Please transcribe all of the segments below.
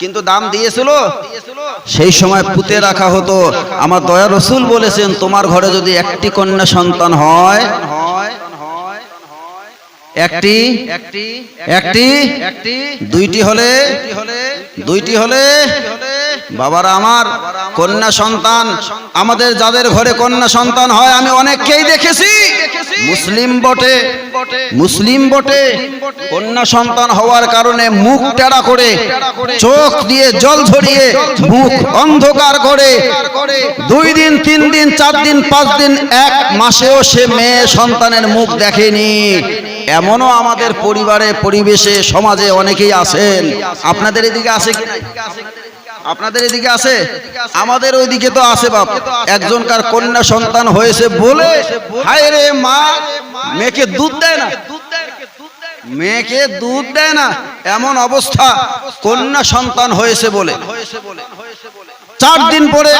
কিন্তু দাম দিয়েছিল। সেই সময় পুঁতে রাখা হতো। আমার দয়া রসুল বলেছেন তোমার ঘরে যদি একটি কন্যা সন্তান হয় একটি একটি একটি একটি দুইটি হলে দুইটি হলে বাবারা আমার কন্যা সন্তান আমাদের যাদের ঘরে কন্যা সন্তান হয় আমি অনেককেই দেখেছি। মুসলিম বটে মুসলিম বটে কন্যা সন্তান হওয়ার কারণে মুখ টেরা করে চোখ দিয়ে জল ঝরিয়ে মুখ অন্ধকার করে দুই দিন তিন দিন চার দিন পাঁচ দিন এক মাসেও সে মেয়ে সন্তানের মুখ দেখেনি। এমনও আমাদের পরিবারে, পরিবেশে, সমাজে অনেকেই আছেন। আপনাদের এদিকে আছে আপনাদের এদিকে আছে? আমাদের ওইদিকে তো আছে বাপ। একজনকার কন্যা সন্তান হয়েছে বলে হায় রে মা, মেয়েকে দুধ দেয় না। মেয়েকে দুধ দেয় না। এমন অবস্থা, কন্যা সন্তান হয়েছে বলে হয়েছে বলে হয়েছে বলে। চার দিন পরে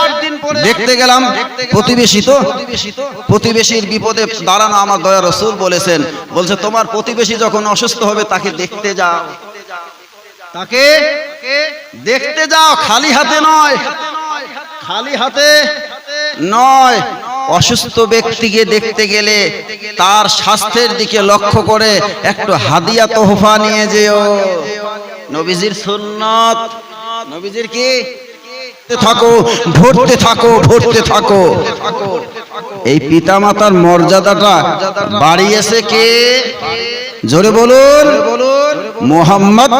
দেখতে গেলাম প্রতিবেশী তো প্রতিবেশীর বিপদে দাঁড়ানো আমার দয়া রসুল বলেছেন। বলছে তোমার প্রতিবেশী যখন অসুস্থ হবে তাকে দেখতে যাও। তাকে দেখতে যাও খালি হাতে নয়। খালি হাতে নয়। অসুস্থ ব্যক্তিকে দেখতে গেলে তার স্বাস্থ্যের দিকে লক্ষ্য করে একটু হাদিয়া তোহফা নিয়ে যেও। নবীজির সুন্নত। নবীজির কি? থাকো ভরতে থাকো ভরতে থাকো। এই পিতা মাতার মর্যাদাটা বাড়িয়েছে কে? জোরে বলুন। মোহাম্মদ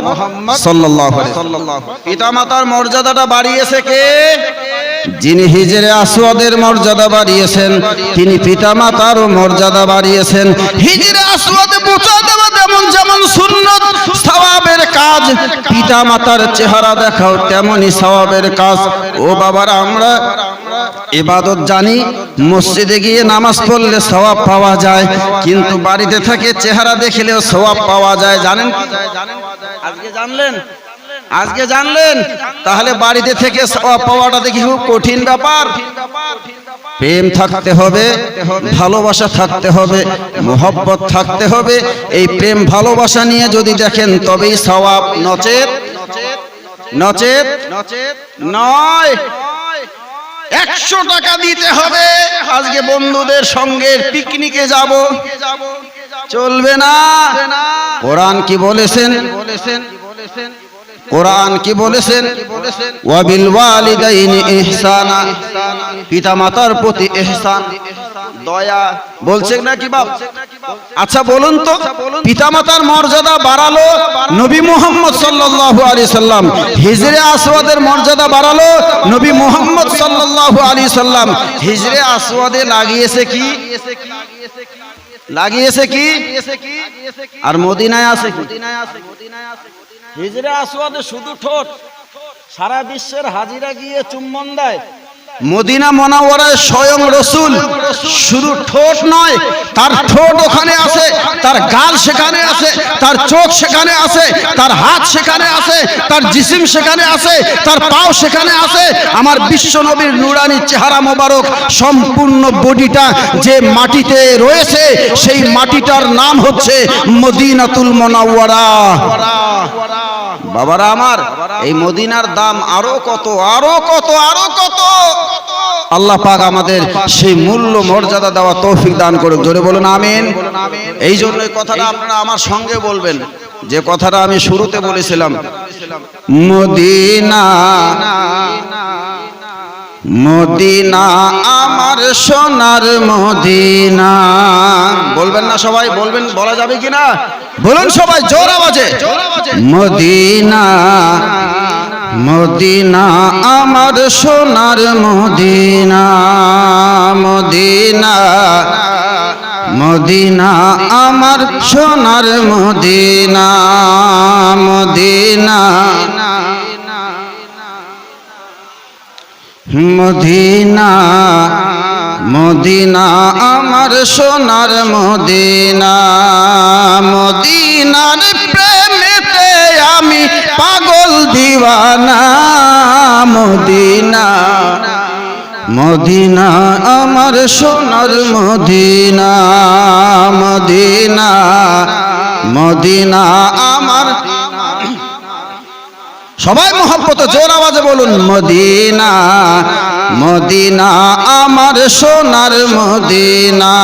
সাল্লাল্লাহু আলাইহি পিতামাতার মর্যাদাটা বাড়িয়েছে কে? যিনি হিজরে আসওয়াদের মর্যাদা বাড়িয়েছেন, তিনি পিতামাতারও মর্যাদা বাড়িয়েছেন। হিজরে আসওয়াদে পৌঁছা দেওয়া যেমন যেমন সুন্নত সওয়াবের কাজ, পিতামাতার চেহারা দেখাও তেমনই সওয়াবের কাজ। ও বাবার, আমরা ইবাদত জানি, মসজিদে গিয়ে নামাজ পড়লে সওয়াব পাওয়া যায়, কিন্তু বাড়িতে থাকে চেহারা দেখলেও সওয়াব পাওয়া যায়, জানেন আজকে জানলেন? আজকে জানলেন, তাহলে বাড়িতে থেকে পাওয়াটা দেখি খুব কঠিন ব্যাপার। প্রেম থাকতে হবে, ভালোবাসা থাকতে হবে, মোহব্বত থাকতে হবে। এই প্রেম ভালোবাসা নিয়ে যদি দেখেন, তবেই সওয়াব নচেত। নচেত? নয়। একশো টাকা দিতে হবে। আজকে বন্ধুদের সঙ্গে পিকনিকে যাব। চলবে না। কোরআন কি বলেছেন বলেছেন বলেছেন? কোরআন কি বলেছেন? ওয়ালিদাইনি ইহসানা, পিতামাতার প্রতি ইহসান, দয়া। বলছে নাকি বাপ? আচ্ছা বলুন তো, পিতামাতার মর্যাদা বাড়ালো নবী মুহাম্মদ সাল্লাল্লাহু আলাইহি সাল্লাম। হিজরে আসওয়াদের মর্যাদা বাড়ালো নবী মুহাম্মদ সাল্লাল্লাহু আলাইহি সাল্লাম। হিজরে আসওয়াদে লাগিয়েছে কি? লাগিয়েছে কি? আর মদিনায় আছে কি? হিজরে আসওয়াদে শুধু ঠোঁট সারা বিশ্বের হাজিরা গিয়ে চুম্বন দেয়। মদিনা মনাওয়ারায় স্বয়ং রসুল। শুধু ঠোঁট নয়, তার ঠোঁট ওখানে আছে, তার গাল সেখানে আছে, তার চোখ সেখানে আছে, তার হাত সেখানে আছে, তার জিসিম সেখানে আছে, তার পাও সেখানে আছে। আমার বিশ্ব নবীর নুরানি চেহারা মোবারক, সম্পূর্ণ বডিটা যে মাটিতে রয়েছে, সেই মাটিটার নাম হচ্ছে মদিনাতুল মনাওয়ারা। বাবারা আমার, এই মদিনার দাম আরও কত আরও কত আরও কত। আল্লাহ পাক আমাদের সেই মূল্য মর্যাদা দেওয়া তৌফিক দান করুক। জোরে বলুন, আমিন। এই জন্য কথাটা আপনারা আমার সঙ্গে বলবেন। যে কথাটা আমি শুরুতে বলেছিলাম, মদিনা মদিনা আমার সোনার মদিনা। বলবেন না সবাই, বলবেন, বলা যাবে কিনা? বলুন সবাই, জোর আওয়াজে। মদিনা মদিনা, আমার সোনার মদিনা মদিনা মদিনা, আমার সোনার মদিনা মদিনা মদিনা মদিনা, আমার সোনার মদিনা, মদিনার প্রেমেতে আমি পাগল দিওয়ানা, মদিনা মদিনা, আমার সোনার মদিনা মদিনা মদিনা, আমার সবাই মোহাম্মত জোর আওয়াজে বলুন, মদিনা মদিনা, আমার সোনার মদিনা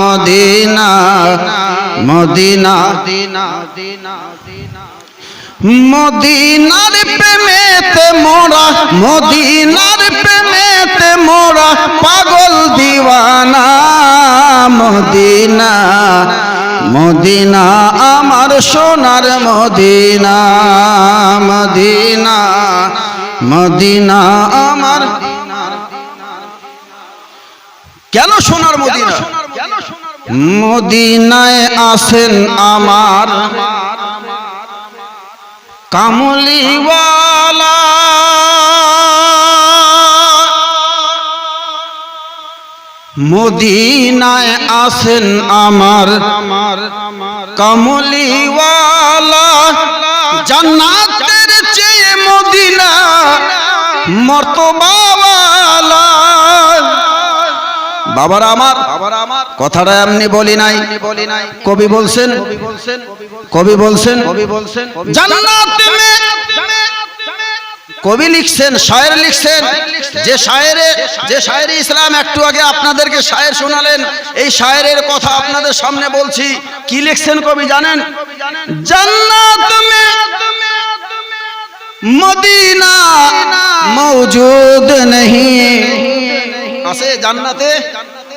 মদিনা মদিনা, মদিনার প্রেমেতে মোরা, মদিনার প্রেমেতে মোরা পাগল দিওয়ানা, মদিনা মদিনা আমার সোনার মদিনা মদিনা মদিনা আমার কেন সোনার মদিনা? মদিনায় আসেন আমার কামলিওয়ালা। মদিনায় আসেন আমার আমার কামলিওয়ালা। জান্নাতের চেয়ে মদিনা মর্তবাওয়ালা। বাবার আমার কথাটা এমনি বলি নাই। কবি বলছেন কবি বলছেন কবি বলছেন কবি বলছেন জান্নাত কবি লিখছেন শায়ের লিখছেন। যে শায়েরে যে শায়ের ইসলাম একটু আগে আপনাদেরকে শায়ের শোনালেন। এই শায়েরের কথা আপনাদের সামনে বলছি। কি লিখছেন কবি জানেন? জান্নাত মে মদিনা মৌজুদ নেহি। আছে জান্নাতে?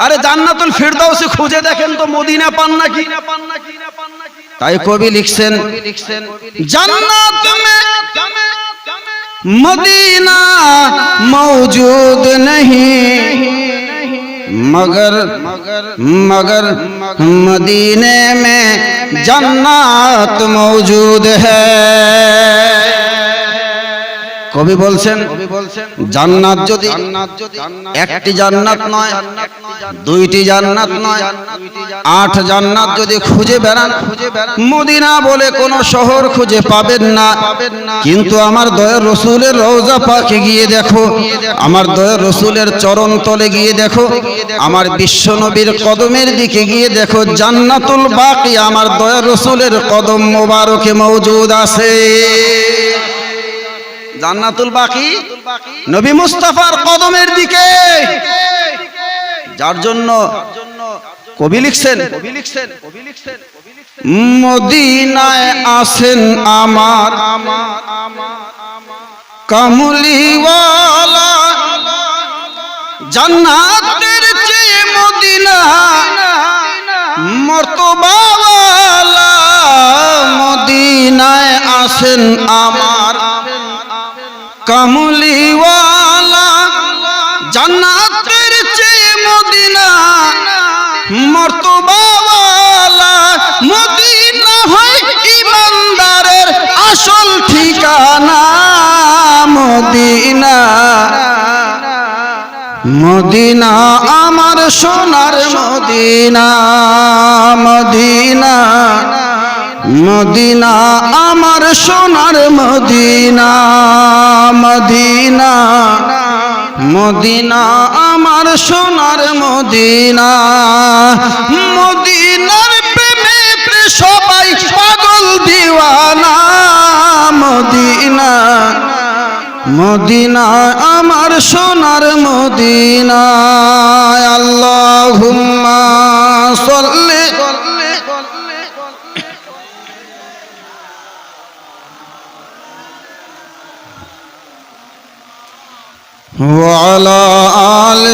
আরে জান্নাতুল ফিরদাউসে খুঁজে দেখেন তো মদিনা পান নাকি? তাই কবি লিখছেন। জান্নাত মে मदीना मौजूद नहीं। मगर मगर मगर मदीने में जन्नत मौजूद है। কবি বলছেন জান্নাত যদি একটি জান্নাত নয় দুইটি জান্নাত নয় আট জান্নাত যদি খুঁজে বেড়ান মদিনা বলে কোন শহর খুঁজে পাবেন না। কিন্তু আমার দয়ার রসুলের রওজা পাকে গিয়ে দেখো আমার দয়ার রসুলের চরণ তলে গিয়ে দেখো আমার বিশ্ব নবীর কদমের দিকে গিয়ে দেখো জান্নাতুল বাকি আমার দয়ার রসুলের কদম মোবারকে মৌজুদ আছে। জান্নাতুল বাকি, নবী মুস্তাফার কদমের দিকে। যার জন্য কবি লিখছেন কবি লিখছেন কবি লিখছেন মদিনায় আসেন আমার কামলিওয়ালা। জান্নাতের চেয়ে মদিনা মর্তবাওয়ালা। মদিনায় আসেন আমার কামলিওয়ালা জান্নাতের চেয়ে মদিনা, মর্তবাওয়ালা মদিনা হয় ইমানদারের আসল ঠিকানা, মদিনা। মদিনা আমার সোনার মদিনা মদিনা। মদিনা, আমার সোনার মদিনা মদিনা মদিনা, আমার সোনার মদিনা। মদিনার প্রেমেতে সবাই পাগল দিওয়ানা, মদিনা মদিনা, আমার সোনার মদিনা। আল্লাহুম্মা সাল্লি وعلى آل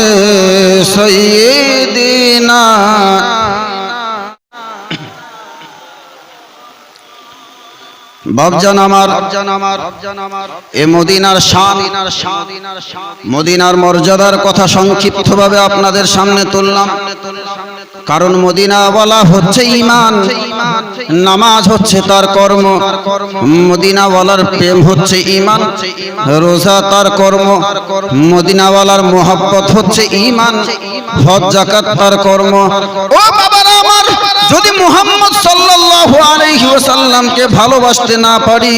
سيدنا বাবজান আমার এ মদিনার শান মদিনার মর্যাদার কথা সংক্ষিপ্তভাবে আপনাদের সামনে তুললাম। কারণ মদিনা বলা হচ্ছে ইমান নামাজ হচ্ছে তার কর্ম। মদিনাওয়ালার প্রেম হচ্ছে ইমান রোজা তার কর্ম। মদিনাওয়ালার মোহাব্বত হচ্ছে ইমান হজ জাকাত তার কর্ম। ও যদি মুহাম্মদ সাল্লাল্লাহু আলাইহি ওয়াসাল্লামকে ভালোবাসতে না পারি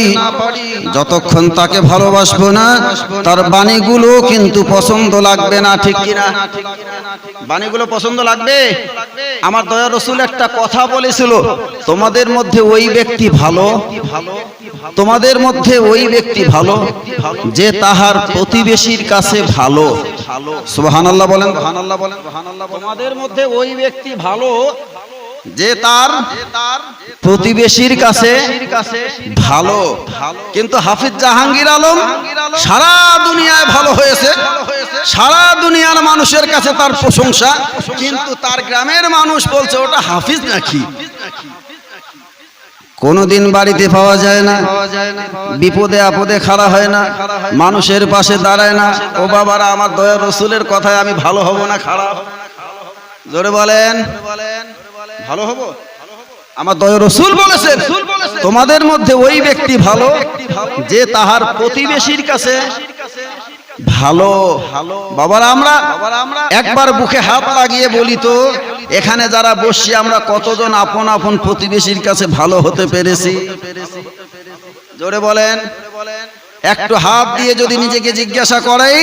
যতক্ষণ তাকে ভালোবাসবো না তার বাণীগুলো কিন্তু পছন্দ লাগবে না ঠিক কিনা? বাণীগুলো পছন্দ লাগবে? আমার দয়া রসুল একটা কথা বলেছিল তোমাদের মধ্যে ওই ব্যক্তি ভালো তোমাদের মধ্যে ওই ব্যক্তি ভালো যে তাহার প্রতিবেশীর কাছে ভালো। সুবহানাল্লাহ বলেন। সুবহানাল্লাহ বলেন তোমাদের মধ্যে ওই ব্যক্তি ভালো যে তার প্রতিবেশীর কাছে ভালো, কিন্তু হাফিজ জাহাঙ্গীর আলম সারা দুনিয়ায় ভালো হয়েছে, সারা দুনিয়ার মানুষের কাছে তার প্রশংসা, কিন্তু তার গ্রামের মানুষ বলছে ওটা হাফিজ নাকি? কোনোদিন বাড়িতে পাওয়া যায় না, বিপদে আপদে খাড়া হয় না, মানুষের পাশে দাঁড়ায় না, ও বাবারা, আমার দয়া রসুলের কথায় আমি ভালো হব না, খারাপ জোরে বলেন। ভালো হব? আমার দয়া রসুল বলেছেন তোমাদের মধ্যে ওই ব্যক্তি ভালো যে তাহার প্রতিবেশীর কাছে ভালো। বাবার আমরা একবার বুকে হাত লাগিয়ে বলি তো এখানে যারা বসছি আমরা কতজন আপন আপন প্রতিবেশীর কাছে ভালো হতে পেরেছি? জোরে বলেন। একটু হাত দিয়ে যদি নিজেকে জিজ্ঞাসা করাই,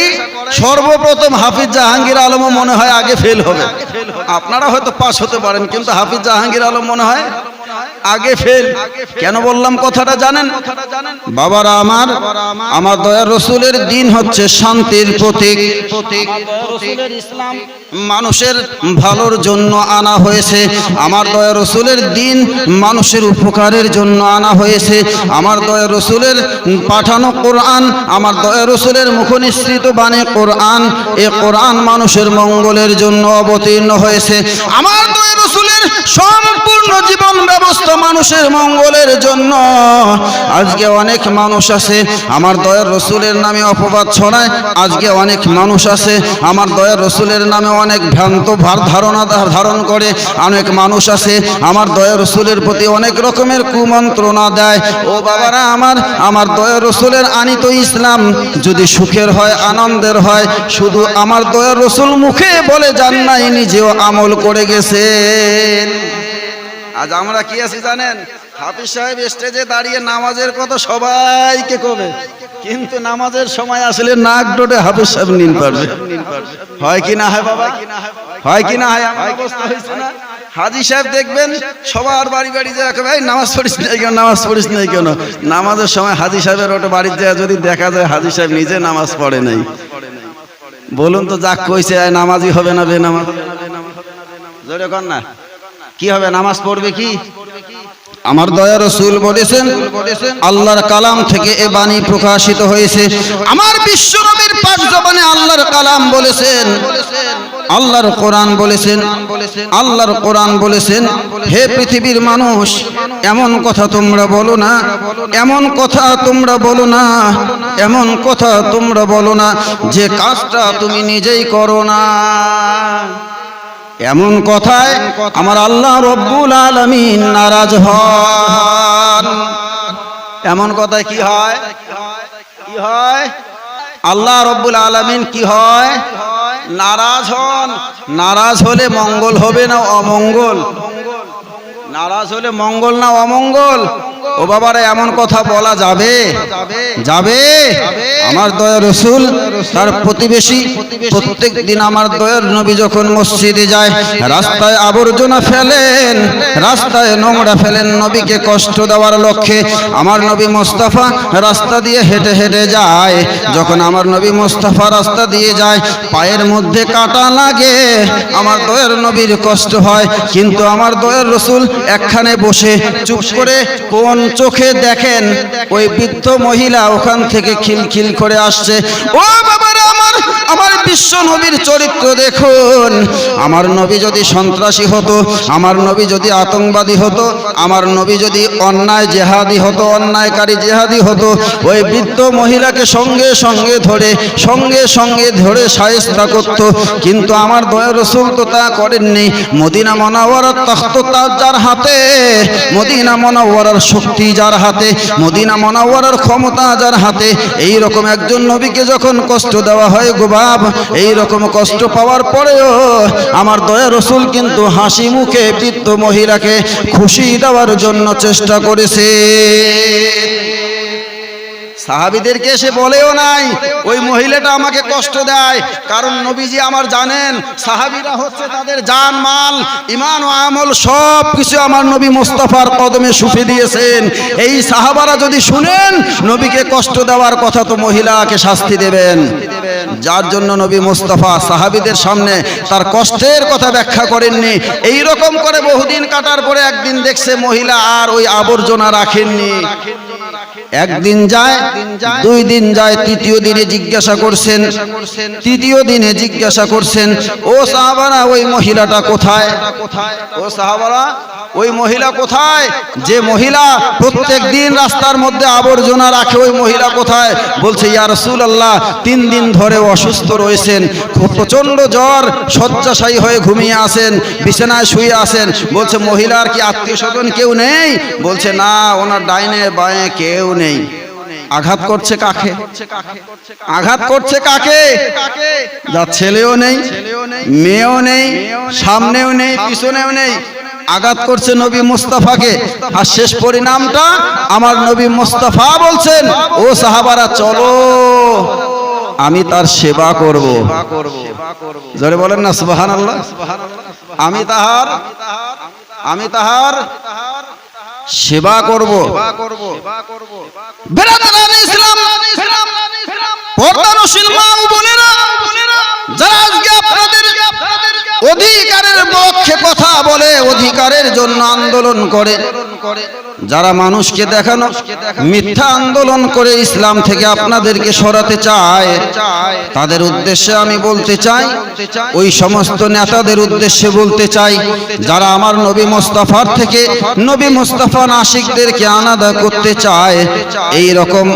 সর্বপ্রথম হাফিজ জাহাঙ্গীর আলম মনে হয় আগে ফেল হবে। আপনারা হয়তো পাস হতে পারেন, কিন্তু হাফিজ জাহাঙ্গীর আলম মনে হয় আগে ফেল কেন বললাম কথাটা জানেন? বাবারা আমার আমার দয়া রসুলের দিন হচ্ছে শান্তির প্রতীক। ইসলাম মানুষের ভালোর জন্য আনা হয়েছে। আমার দয়া রসুলের দিন মানুষের উপকারের জন্য আনা হয়েছে। আমার দয়া রসুলের পাঠানো কোরআন, আমার দয়া রসুলের মুখনিসৃত বাণী কোরআন, এ কোরআন মানুষের মঙ্গলের জন্য অবতীর্ণ হয়েছে। আমার দয়া রসুলের সম্পূর্ণ জীবন ব্যবস্থা মানুষের মঙ্গলের জন্য। আজকে অনেক মানুষ আছে, আমার দয়ার রসুলের নামে অপবাদ ছড়ায়। আজকে অনেক মানুষ আছে, আমার দয়ার রসুলের নামে অনেক ভ্রান্ত ভার ধারণা ধারণ করে, অনেক মানুষ আছে আমার দয়া রসুলের প্রতি অনেক রকমের কুমন্ত্রণা দেয়। ও বাবারা আমার আমার দয়া রসুলের আনিত ইসলাম যদি সুখের হয়, আনন্দের হয়, শুধু আমার দয়া রসুল মুখে বলে যান নাই, নিজেও আমল করে গেছেন। আজ আমরা কি আছি জানেন? হাফিজ সাহেব স্টেজে দাঁড়িয়ে নামাজের কথা সবাইকে কবে? কিন্তু নামাজের সময় আসলে নাক ডোটে হাফিজ সাহেব নিন পারবে। হয় কি না হয় বাবা? হয় কি না হয়? অবস্থা হয়েছে না? হাজি সাহেব দেখবেন সবার বাড়ি বাড়ি যায় ভাই নামাজ পড়িস নাই কেন? নামাজ পড়িস নাই কেন? নামাজের সময় হাজি সাহেবের ওটা বাড়িতে যায়, যদি দেখা যায় হাজি সাহেব নিজে নামাজ পড়ে নাই। বলুন তো, যাক কইছে নামাজই হবে না, বেনামাজ? জোরে কর না। কি হবে, নামাজ পড়বে কি? আমার দয়া রসুল বলেছেন, আল্লাহর কালাম থেকে এ বাণী প্রকাশিত হয়েছে। আমার বিশ্ব পাঁচ জবানে আল্লাহর কালাম বলেছেন, আল্লাহর কোরআন বলেছেন, আল্লাহর কোরআন বলেছেন, হে পৃথিবীর মানুষ, এমন কথা তোমরা বলো না, এমন কথা তোমরা বলো না, এমন কথা তোমরা বলো না, যে কাজটা তুমি নিজেই করো না। এমন কথায় আমার আল্লাহ রব্বুল আলমিন নারাজ হন। এমন কথায় কি হয়? কি হয়? আল্লাহ রব্বুল আলমিন কি হয়? নারাজ হন। নারাজ হলে মঙ্গল হবে না অমঙ্গল? নারাজ হলে মঙ্গল না অমঙ্গল? ও বাবারে, এমন কথা বলা যাবে? যাবে? আমার দয়া রসুল, তার প্রতিবেশী, প্রত্যেক দিন আমার দয়ার নবী যখন মসজিদে যায়, রাস্তায় আবর্জনা ফেলেন, রাস্তায় নোংরা ফেলেন নবীকে কষ্ট দেওয়ার লক্ষ্যে। আমার নবী মোস্তফা রাস্তা দিয়ে হেঁটে হেঁটে যায়। যখন আমার নবী মোস্তফা রাস্তা দিয়ে যায়, পায়ের মধ্যে কাটা লাগে, আমার দয়ার নবীর কষ্ট হয়। কিন্তু আমার দয়ার রসুল একখানে বসে চুপ করে কোন চোখে দেখেন, ওই বৃদ্ধ মহিলা ওখান থেকে খিলখিল করে আসছে। ও বাবারা, আমার আমার বিশ্ব নবীর চরিত্র দেখুন। আমার নবী যদি সন্ত্রাসী হতো, আমার নবী যদি আতঙ্কবাদী হতো, আমার নবী যদি অন্যায় জেহাদি হতো, অন্যায়কারী জেহাদি হতো, ওই বৃদ্ধ মহিলাকে সঙ্গে সঙ্গে ধরে, সঙ্গে সঙ্গে ধরে সায়স্তা করত। কিন্তু আমার দয়া রসুল তো তা করেননি। মদিনা মনাওয়ারার তখ্ত তার যার হাতে, মদিনা মনাওয়ারার শক্তি যার হাতে, মদিনা মনাওয়ারার ক্ষমতা যার হাতে এই রকম একজন নবীকে যখন কষ্ট দেওয়া হয় গোবাব এই রকম কষ্ট পাওয়ার পরেও আমার দয়া রসুল কিন্তু হাসি মুখে পিত্ত মহিলাকে খুশি দেওয়ার জন্য চেষ্টা করেছে। সাহাবিদেরকে এসে বলেও নাই, ওই মহিলাটা আমাকে কষ্ট দেয়, কারণ নবীজি আমার জানেন, সাহাবিরা হচ্ছে তাদের জান মাল ইমান ও আমল সব কিছু আমার নবী মোস্তফার কদমে সুফে দিয়েছেন। এই সাহাবারা যদি শুনেন, নবীকে কষ্ট দেওয়ার কথা তো মহিলাকে শাস্তি দেবেন। যার জন্য নবী মোস্তফা সাহাবিদের সামনে তার কষ্টের কথা ব্যাখ্যা করেননি এই রকম করে বহুদিন কাটার পরে একদিন দেখছে মহিলা আর ওই আবর্জনা রাখেননি। একদিন যায়, দুই দিন যায়, তৃতীয় দিনে জিজ্ঞাসা করছেন, তৃতীয় দিনে জিজ্ঞাসা করছেন, ও সাহাবারা, ওই মহিলাটা কোথায়? ও সাহাবারা, ওই মহিলা কোথায়? যে মহিলা প্রত্যেক দিন রাস্তার মধ্যে আবর্জনা রাখে, ওই মহিলা কোথায়? বলছে, ইয়া রাসূলুল্লাহ, তিন দিন ধরে অসুস্থ রয়েছেন, খুব প্রচণ্ড জ্বর, শয্যাশায়ী হয়ে ঘুমিয়ে আসেন বিছানায় শুয়ে আছেন। বলছে, মহিলার কি আত্মীয় স্বজন কেউ নেই? বলছে, না, ওনার ডাইনে, বাঁয়ে কেউ নেই। আঘাত করছে কাকে? আঘাত করছে কাকে? যার ছেলেও নেই, মেয়েও নেই, সামনেও নেই, পিছনেও নেই। আঘাত করছে নবী মুস্তাফাকে। আর শেষ পরিণামটা আমার নবী মুস্তাফা বলছেন, ও সাহাবারা, চলো, আমি তার সেবা করব। জোরে বলেন না সুবাহান আমি তাহার আমি তাহার সেবা করব। যারা আজকে আপনাদের অধিকারের পক্ষে কথা বলে অধিকারের জন্য আন্দোলন করে যারা মানুষকে দেখানো, মিথ্যা আন্দোলন করে ইসলাম থেকে আপনাদেরকে সরাতে চায়, তাদের উদ্দেশ্যে আমি বলতে চাই, ওই সমস্ত নেতাদের উদ্দেশ্যে বলতে চাই, যারা আমার নবী মোস্তফার থেকে নবী মোস্তফা নাসিকদেরকে আলাদা করতে চায়, এই রকম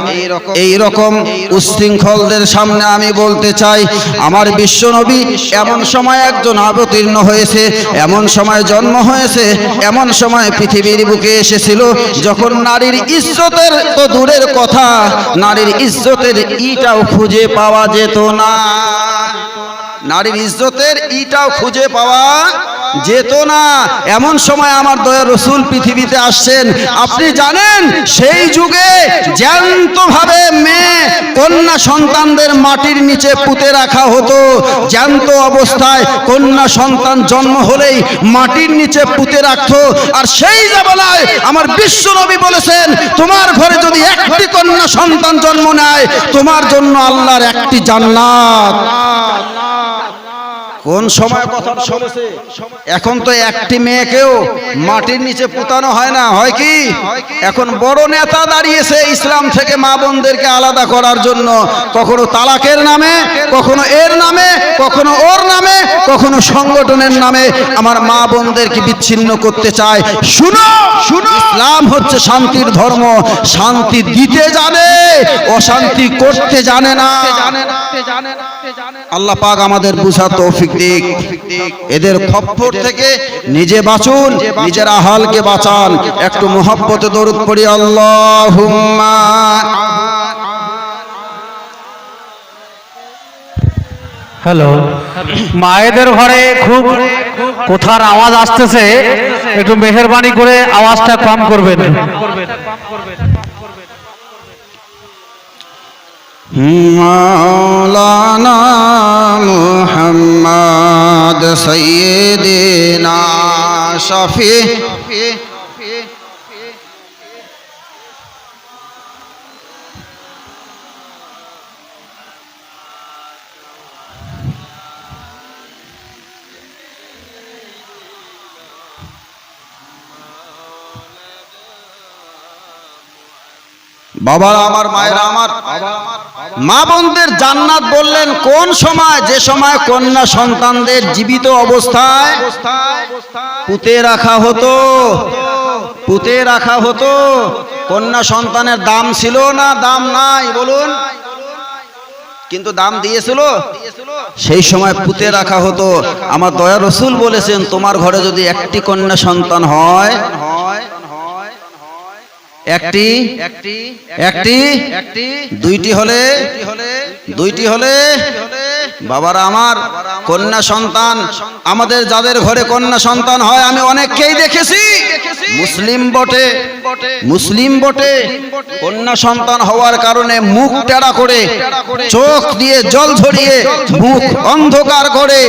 এই রকম উশৃঙ্খলদের সামনে আমি বলতে চাই, আমার বিশ্ব নবী এমন সময় একজন অবতীর্ণ হয়েছে, এমন সময় জন্ম হয়েছে, এমন সময় পৃথিবীর বুকে এসেছিল যখন নারীর ইজ্জতের তো দূরের কথা, নারীর ইজ্জতের ইটাও খুঁজে পাওয়া যেত না। নারীর ইজ্জতের ইটাও খুঁজে পাওয়া যেত না। এমন সময় আমার দয়া রসুল পৃথিবীতে আসছেন। আপনি জানেন, সেই যুগে জ্যান্তভাবে মেয়ে কন্যা সন্তানদের মাটির নিচে পুঁতে রাখা হতো। জ্যান্ত অবস্থায় কন্যা সন্তান জন্ম হলেই মাটির নিচে পুঁতে রাখতো। আর সেই জামানায় আমার বিশ্ব নবী বলেছেন, তোমার ঘরে যদি একটি কন্যা সন্তান জন্ম নেয়, তোমার জন্য আল্লাহর একটি জান্নাত। কোন সময় কথা বলেছে? এখন তো একটি মেয়েকেও মাটির নিচে পুতানো হয় না হয় কি? এখন বড় নেতা দাঁড়িয়েছে ইসলাম থেকে মা বোনদেরকে আলাদা করার জন্য। কখনো তালাকের নামে কখনো এর নামে কখনো ওর নামে কখনো সংগঠনের নামে। আমার মা বোনদেরকে বিচ্ছিন্ন করতে চায়? শুনো শুনো। ইসলাম হচ্ছে শান্তির ধর্ম। শান্তি দিতে জানে, অশান্তি করতে জানে না। আল্লাহ পাক আমাদের বুঝা তৌফিক দিক। এদের খপ্পর থেকে নিজে বাঁচুন, নিজের আহালকে বাঁচান। একটু মোহাব্বতে দরুদ পড়ি, আল্লাহুম্মা হ্যালো। মায়েদের ঘরে খুব কোথার আওয়াজ আসতেছে, একটু মেহরবানি করে আওয়াজটা কম করবেন। মাওলানা মুহাম্মদ সাইয়্যিদিনা শফি বাবারা, আমার মায়েরা, আমার মা বোনদের জান্নাত বললেন, কোন সময়? যে সময় কন্যা সন্তানদের জীবিত অবস্থায় পুঁতে রাখা হতো, পুঁতে রাখা হতো। কন্যা সন্তানের দাম ছিল না, দাম নাই, বলুন। কিন্তু দাম দিয়েছিল, সেই সময় পুঁতে রাখা হতো। আমার দয়া রসুল বলেছেন, তোমার ঘরে যদি একটি কন্যা সন্তান হয় একটি একটি একটি একটি দুইটি হলে দুইটি হলে বাবারা আমার কন্যা সন্তান আমাদের যাদের ঘরে কন্যা সন্তান হয় আমি অনেককেই দেখেছি। মুসলিম বটে মুসলিম বটে কন্যা সন্তান হওয়ার কারণে মুখ টেরা করে চোখ দিয়ে জল ঝরিয়ে মুখ অন্ধকার করে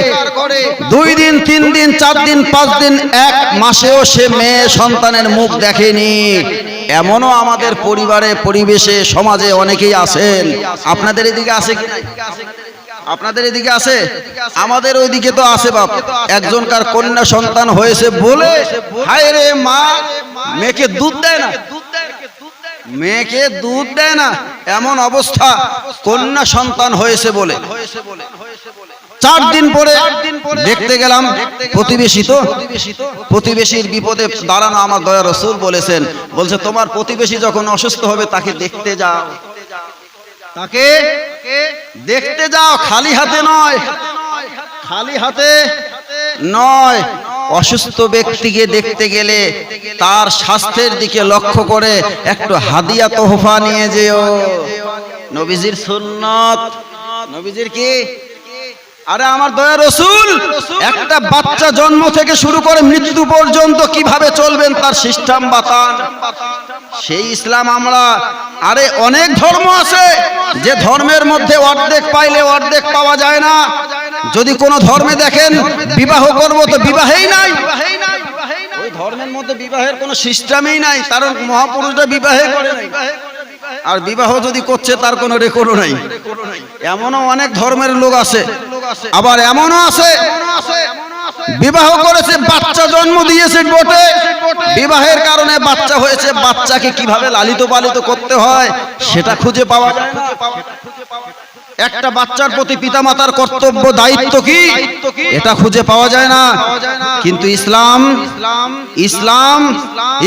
দুই দিন তিন দিন চার দিন পাঁচ দিন এক মাসেও সে মেয়ে সন্তানের মুখ দেখেনি। এমনও আমাদের পরিবারে, পরিবেশে, সমাজে অনেকেই আছেন। আপনাদের এদিকে আছে কি আপনাদের এদিকে আছে? আমাদের ওইদিকে তো আছে বাপ। একজনকার কন্যা সন্তান হয়েছে বলে, হায় রে মা, মেয়েকে দুধ দেয় না। মেয়েকে দুধ দেয় না। এমন অবস্থা, কন্যা সন্তান হয়েছে বলে। চার দিন পরে দেখতে গেলাম প্রতিবেশী তো প্রতিবেশীর বিপদে দাঁড়ানো আমার দয়া রসুল বলেছেন। বলছে তোমার প্রতিবেশী যখন অসুস্থ হবে তাকে দেখতে যাও। তাকে দেখতে যাও খালি হাতে নয়। খালি হাতে নয়। অসুস্থ ব্যক্তিকে দেখতে গেলে তার স্বাস্থ্যের দিকে লক্ষ্য করে একটু হাদিয়া তোহফা নিয়ে যেও। নবীজির সুন্নত। নবীজির কি? আরে আমার দয়া রসুল, একটা বাচ্চা জন্ম থেকে শুরু করে মৃত্যু পর্যন্ত কীভাবে চলবেন তার সিস্টেম বাতান? সেই ইসলাম আমরা, আরে অনেক ধর্ম আছে, যে ধর্মের মধ্যে অর্ধেক পাইলে অর্ধেক পাওয়া যায় না। যদি কোনো ধর্মে দেখেন, বিবাহ করব তো বিবাহেই নাই। ওই ধর্মের মধ্যে বিবাহের কোনো সিস্টেমই নাই, কারণ মহাপুরুষরা বিবাহে করে আর বিবাহ যদি করছে, তার কোনো রেকর্ডও নাই। এমনও অনেক ধর্মের লোক আছে আবার এমনও আছে বিবাহ করেছে বাচ্চা জন্ম দিয়েছে বটে। বিবাহের কারণে বাচ্চা হয়েছে বাচ্চাকে কীভাবে লালিত পালিত করতে হয় সেটা খুঁজে পাওয়া যায় না। একটা বাচ্চার প্রতি পিতামাতার কর্তব্য, দায়িত্ব কি? এটা খুঁজে পাওয়া যায় না। কিন্তু ইসলাম ইসলাম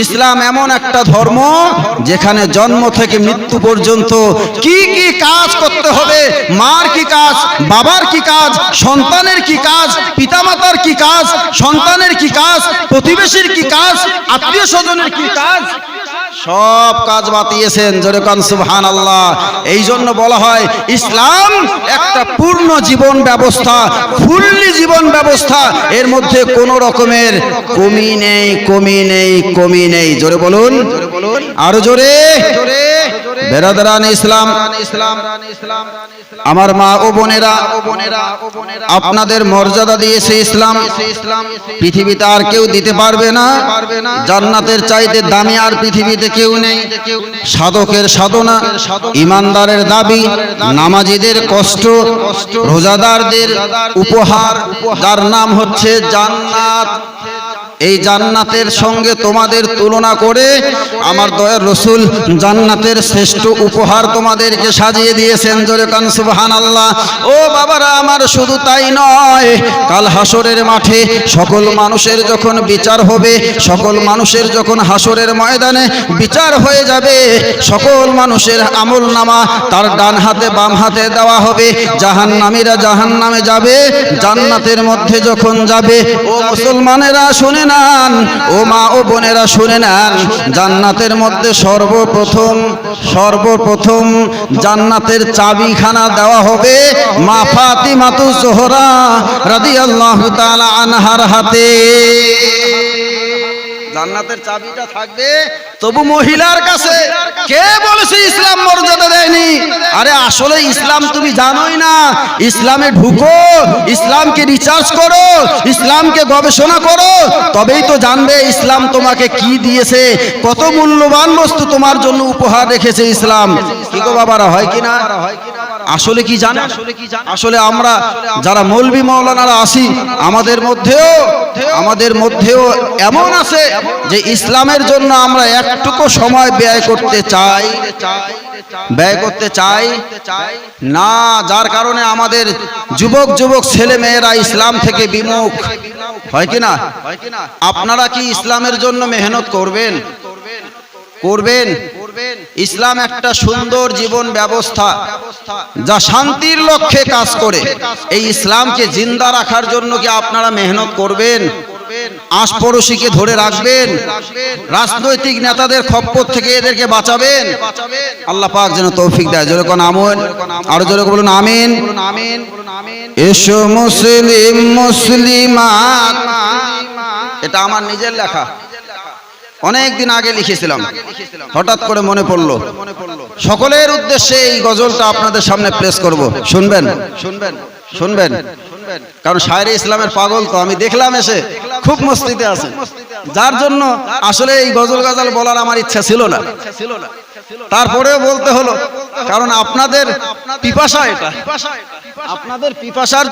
ইসলাম এমন একটা ধর্ম যেখানে জন্ম থেকে মৃত্যু পর্যন্ত কি কি কাজ করতে হবে, মার কি কাজ, বাবার কি কাজ, সন্তানের কি কাজ, পিতামাতার কি কাজ, সন্তানের কি কাজ, প্রতিবেশীর কি কাজ, আত্মীয় স্বজনের কি কাজ সব কাজ বাতিয়েছেন, জোরে কান সুবহান আল্লাহ এই জন্য বলা হয়, ইসলাম একটা পূর্ণ জীবন ব্যবস্থা, ফুল্লি জীবন ব্যবস্থা। এর মধ্যে কোন রকমের কমি নেই কমি নেই কমি নেই। জোরে বলুন। আরও জোরে। বেরাদারান ইসলাম আমার মা ও বোনেরা আপনাদের মর্যাদা দিয়েছে ইসলাম। পৃথিবীতে আর কেউ দিতে পারবে না। জান্নাতের চাইতে দামি আর পৃথিবীতে কেউ নেই। সাধকের সাধনা ইমানদারের দাবি নামাজিদের কষ্ট রোজাদারদের উপহার। যার নাম হচ্ছে জান্নাত। এই জান্নাতের সঙ্গে তোমাদের তুলনা করে আমার দয়ার রসুল জান্নাতের শ্রেষ্ঠ উপহার তোমাদেরকে সাজিয়ে দিয়েছেন জোরে কান সুবহান আল্লাহ ও বাবারা, আমার শুধু তাই নয়, কাল হাসরের মাঠে সকল মানুষের যখন বিচার হবে, সকল মানুষের যখন হাসরের ময়দানে বিচার হয়ে যাবে, সকল মানুষের আমল নামা তার ডান হাতে বাম হাতে দেওয়া হবে, জাহান্নামীরা জাহান্নামে যাবে, জান্নাতের মধ্যে যখন যাবে, ও মুসলমানেরা শুনে নেন ও মা ও বোনেরা শুনে নেন, জান্নাতের মধ্যে সর্বপ্রথম সর্বপ্রথম জান্নাতের চাবিখানা দেওয়া হবে মা ফাতিমাতু জোহরা রাদিয়াল্লাহু তাআলা আনহার হাতে। জান্নাতের চাবিটা থাকবে। তবু মহিলার কাছে কে বলেছে ইসলাম মর্যাদা দেয়নি? আরে আসলে ইসলাম তুমি জানোই না। ইসলামে ঢুকো ইসলামকে রিসার্চ করো ইসলামকে গবেষণা করো। তবেই তো জানবে ইসলাম তোমাকে কি দিয়েছে কত মূল্যবান বস্তু তোমার জন্য উপহার রেখেছে ইসলাম। কি গো বাবারা হয় কি না? আসলে কি জানে আসলে আমরা যারা মৌলবি মৌলানারা আসি আমাদের মধ্যেও আমাদের মধ্যেও এমন আছে যে ইসলামের জন্য আমরা একটুকু সময় ব্যয় করতে চাই ব্যয় করতে চাই। না যার কারণে আমাদের যুবক যুবক ছেলে মেয়েরা ইসলাম থেকে বিমুখ। হয় কি না? আপনারা কি ইসলামের জন্য মেহনত করবেন? করবেন? ইসলাম একটা সুন্দর জীবন ব্যবস্থা যা শান্তির লক্ষ্যে কাজ করে। এই ইসলামকে জিন্দা রাখার জন্য কি আপনারা মেহনত করবেন? আশপড়শিকে ধরে রাখবেন? রাজনৈতিক নেতাদের খপ্পর থেকে এদেরকে বাঁচাবেন? আল্লাহ পাক যেন তৌফিক দেয়। যেরকম আমন আরও যেরকম বলুন, আমিন। এসো মুসলিম, মুসলিমাত। এটা আমার নিজের লেখা। অনেক দিন আগে লিখেছিলাম। হঠাৎ করে মনে পড়ল। সকলের উদ্দেশ্যে এই গজলটা আপনাদের সামনে প্লেস করব। শুনবেন? শুনবেন? শুনবেন? কারণ শায়রে ইসলামের পাগল তো আমি দেখলাম এসে। খুব মস্তিতে আছে। যার জন্য আসলে এই গজল গজল বলার আমার ইচ্ছা ছিল না। তারপরেও বলতে হলো কারণ আপনাদের পিপাসা এটা। আপনাদের পিপাসার